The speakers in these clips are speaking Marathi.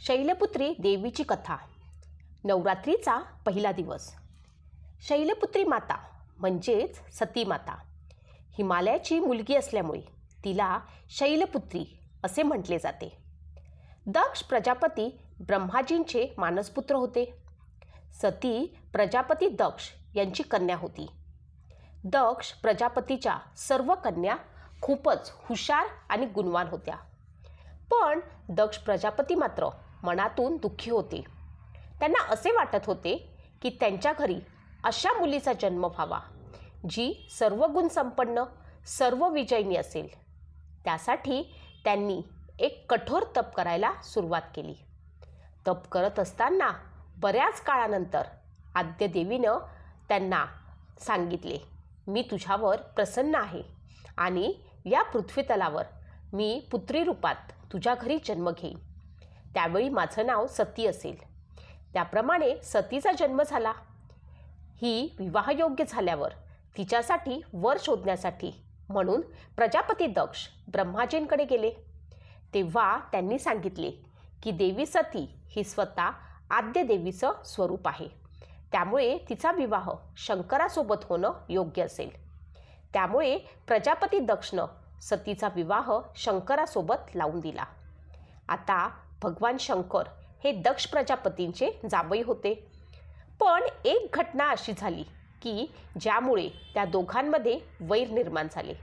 शैलपुत्री देवीची कथा. नवरात्रीचा पहिला दिवस. शैलपुत्री माता म्हणजेच सती माता हिमालयाची मुलगी असल्यामुळे तिला शैलपुत्री असे म्हटले जाते. दक्ष प्रजापती ब्रह्माजींचे मानसपुत्र होते. सती प्रजापती दक्ष यांची कन्या होती. दक्ष प्रजापतीच्या सर्व कन्या खूपच हुशार आणि गुणवान होत्या. पण दक्ष प्रजापती मात्र मनातून दुःखी होते. त्यांना असे वाटत होते की त्यांच्या घरी अशा मुलीचा जन्म व्हावा जी सर्व गुणसंपन्न सर्व विजयनी असेल. त्यासाठी त्यांनी एक कठोर तप करायला सुरुवात केली. तप करत असताना बऱ्याच काळानंतर आद्यदेवीनं त्यांना सांगितले मी तुझ्यावर प्रसन्न आहे आणि या पृथ्वीतलावर मी पुत्री रूपात तुझ्या घरी जन्म घेईन. त्यावेळी माझं नाव सती असेल. त्याप्रमाणे सतीचा जन्म झाला. ही विवाहयोग्य झाल्यावर तिच्यासाठी वर शोधण्यासाठी म्हणून प्रजापती दक्ष ब्रह्माजींकडे गेले. तेव्हा त्यांनी सांगितले की देवी सती ही स्वतः आद्य देवीचं स्वरूप आहे. त्यामुळे तिचा विवाह शंकरासोबत होणं योग्य असेल. त्यामुळे प्रजापती दक्षनं सतीचा विवाह शंकरासोबत लावून दिला. आता भगवान शंकर हे दक्ष प्रजापतींचे जावई होते. पण एक घटना अशी झाली की ज्यामुळे त्या दोघांमध्ये वैर निर्माण झाले.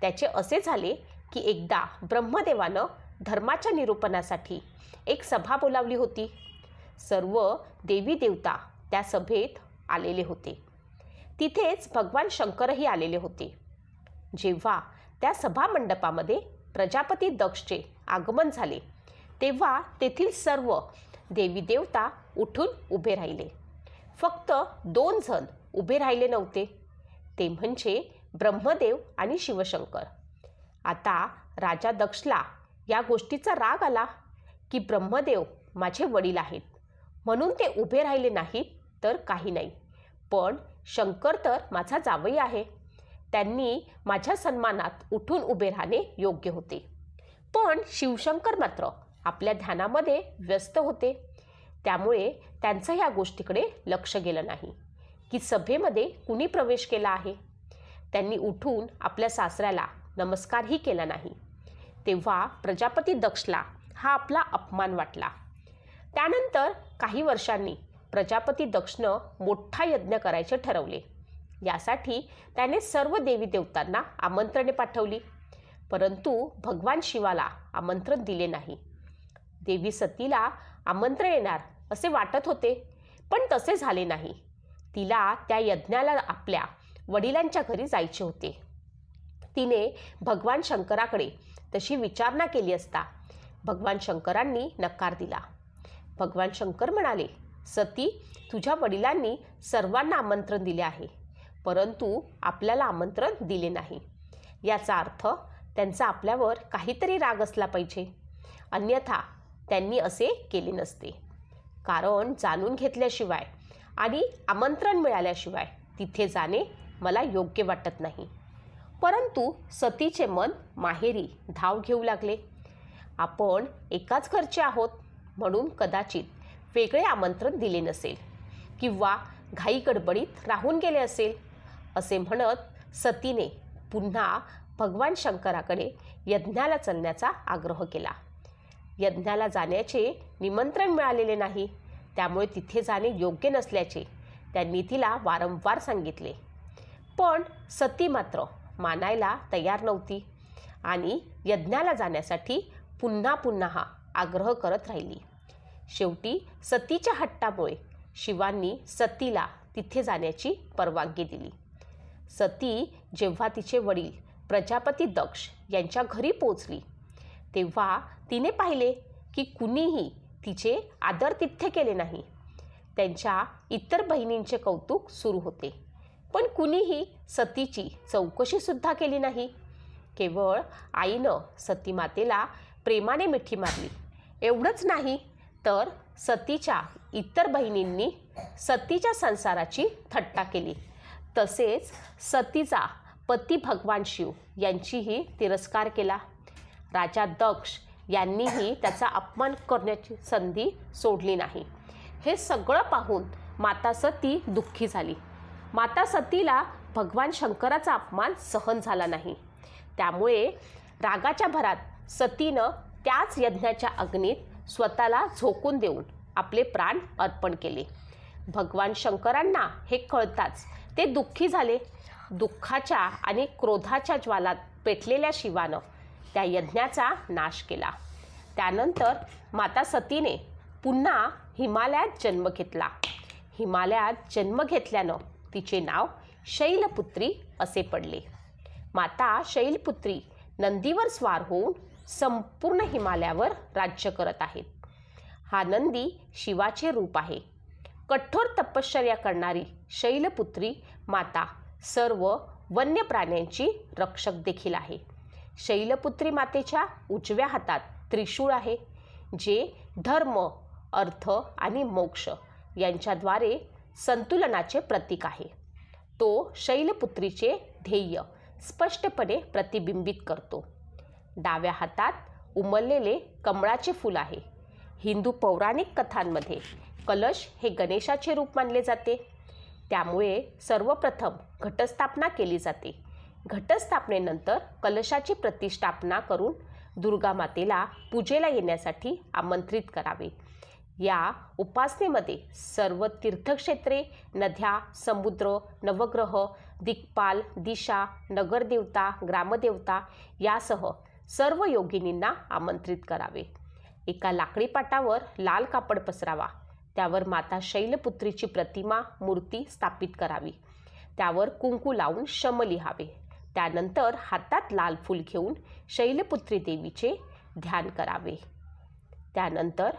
त्याचे असे झाले की एकदा ब्रह्मदेवानं धर्माच्या निरूपणासाठी एक सभा बोलावली होती. सर्व देवी देवता त्या सभेत आलेले होते. तिथेच भगवान शंकरही आलेले होते. जेव्हा त्या सभामंडपामध्ये प्रजापती दक्षचे आगमन झाले तेव्हा तेथील सर्व देवी देवता उठून उभे राहिले. फक्त दोन जण उभे राहिले नव्हते. ते म्हणजे ब्रह्मदेव आणि शिवशंकर. आता राजा दक्षला या गोष्टीचा राग आला की ब्रह्मदेव माझे वडील आहेत. म्हणून ते उभे राहिले नाहीत तर काही नाही. पण शंकर तर माझा जावई आहे. त्यांनी माझ्या सन्मानात उठून उभे राहणे योग्य होते. पण शिवशंकर मात्र आपल्या ध्यानामध्ये व्यस्त होते. त्यामुळे त्यांचं या गोष्टीकडे लक्ष गेलं नाही. की सभेमध्ये कुणी प्रवेश केला आहे? त्यांनी उठून आपल्या सासऱ्याला नमस्कारही केला नाही. तेव्हा प्रजापती दक्षला हा आपला अपमान वाटला. त्यानंतर काही वर्षांनी प्रजापती दक्षनं मोठा यज्ञ करायचे ठरवले. यासाठी त्याने सर्व देवी देवतांना आमंत्रणे पाठवली. परंतु भगवान शिवाला आमंत्रण दिले नाही. देवी सतीला आमंत्रण येणार असे वाटत होते. पण तसे झाले नाही. तिला त्या यज्ञाला आपल्या वडिलांच्या घरी जायचे होते. तिने भगवान शंकराकडे तशी विचारणा केली असता भगवान शंकरांनी नकार दिला. भगवान शंकर म्हणाले सती तुझ्या वडिलांनी सर्वांना आमंत्रण दिले आहे परंतु आपल्याला आमंत्रण दिले नाही. याचा अर्थ त्यांचा आपल्यावर काहीतरी राग असला पाहिजे. अन्यथा त्यांनी असे केले नसते. कारण जाणून घेतल्याशिवाय आणि आमंत्रण मिळाल्याशिवाय तिथे जाणे मला योग्य वाटत नाही. परंतु सतीचे मन माहेरी धाव घेऊ लागले. आपण एकाच घरचे आहोत म्हणून कदाचित वेगळे आमंत्रण दिले नसेल किंवा घाई गडबडीत राहून गेले असेल असे म्हणत सतीने पुन्हा भगवान शंकराकडे यज्ञाला चलण्याचा आग्रह केला. यज्ञाला जाण्याचे निमंत्रण मिळालेले नाही. त्यामुळे तिथे जाणे योग्य नसल्याचे त्यांनी तिला वारंवार सांगितले. पण सती मात्र मानायला तयार नव्हती आणि यज्ञाला जाण्यासाठी पुन्हा पुन्हा हा आग्रह करत राहिली. शेवटी सतीच्या हट्टामुळे शिवांनी सतीला तिथे जाण्याची परवानगी दिली. सती जेव्हा तिचे वडील प्रजापती दक्ष यांच्या घरी पोचली तेव्हा तिने पाहिले की कुणीही तिचे आदरातिथ्य केले नाही. त्यांच्या इतर बहिणींचे कौतुक सुरू होते. पण कुणीही सतीची चौकशीसुद्धा केली नाही. केवळ आईनं सतीमातेला प्रेमाने मिठी मारली. एवढंच नाही तर सतीच्या इतर बहिणींनी सतीच्या संसाराची थट्टा केली. तसेच सतीचा पती भगवान शिव यांचीही तिरस्कार केला. राजा दक्ष यांनीही त्याचा अपमान करण्याची संधी सोडली नाही. हे सगळं पाहून माता सती दुःखी झाली. माता सतीला भगवान शंकराचा अपमान सहन झाला नाही. त्यामुळे रागाच्या भरात सतीनं त्याच यज्ञाच्या अग्नीत स्वतःला झोकून देऊन आपले प्राण अर्पण केले. भगवान शंकरांना हे कळताच ते दुःखी झाले. दुःखाच्या आणि क्रोधाच्या ज्वालात पेटलेल्या शिवानं त्या यज्ञाचा नाश केला. त्यानंतर माता सतीने पुन्हा हिमालयात जन्म घेतला. हिमालयात जन्म घेतल्यानं तिचे नाव शैलपुत्री असे पडले. माता शैलपुत्री नंदीवर स्वार होऊन संपूर्ण हिमालयावर राज्य करत आहेत. हा नंदी शिवाचे रूप आहे. कठोर तपश्चर्या करणारी शैलपुत्री माता सर्व वन्य प्राण्यांची रक्षक देखील आहे. शैलपुत्री मातेच्या उजव्या हातात त्रिशूळ आहे जे धर्म अर्थ आणि मोक्ष यांच्याद्वारे संतुलनाचे प्रतीक आहे. तो शैलपुत्रीचे ध्येय स्पष्टपणे प्रतिबिंबित करतो. डाव्या हातात उमललेले कमळाचे फूल आहे. हिंदू पौराणिक कथांमध्ये कलश हे गणेशाचे रूप मानले जाते. त्यामुळे सर्वप्रथम घटस्थापना केली जाते. घटस्थापनेनंतर कलशाची प्रतिष्ठापना करून दुर्गा मातेला पूजेला येण्यासाठी आमंत्रित करावे. या उपासनेमध्ये सर्व तीर्थक्षेत्रे नद्या समुद्र नवग्रह दिक्पाल दिशा नगरदेवता ग्रामदेवता यासह सर्व योगिनींना आमंत्रित करावे. एका लाकडी पाटावर लाल कापड पसरावा. त्यावर माता शैलपुत्रीची प्रतिमा मूर्ती स्थापित करावी. त्यावर कुंकू लावून शम लिहावे. त्यानंतर हातात लाल फूल घेऊन शैलपुत्री देवीचे ध्यान करावे. त्यानंतर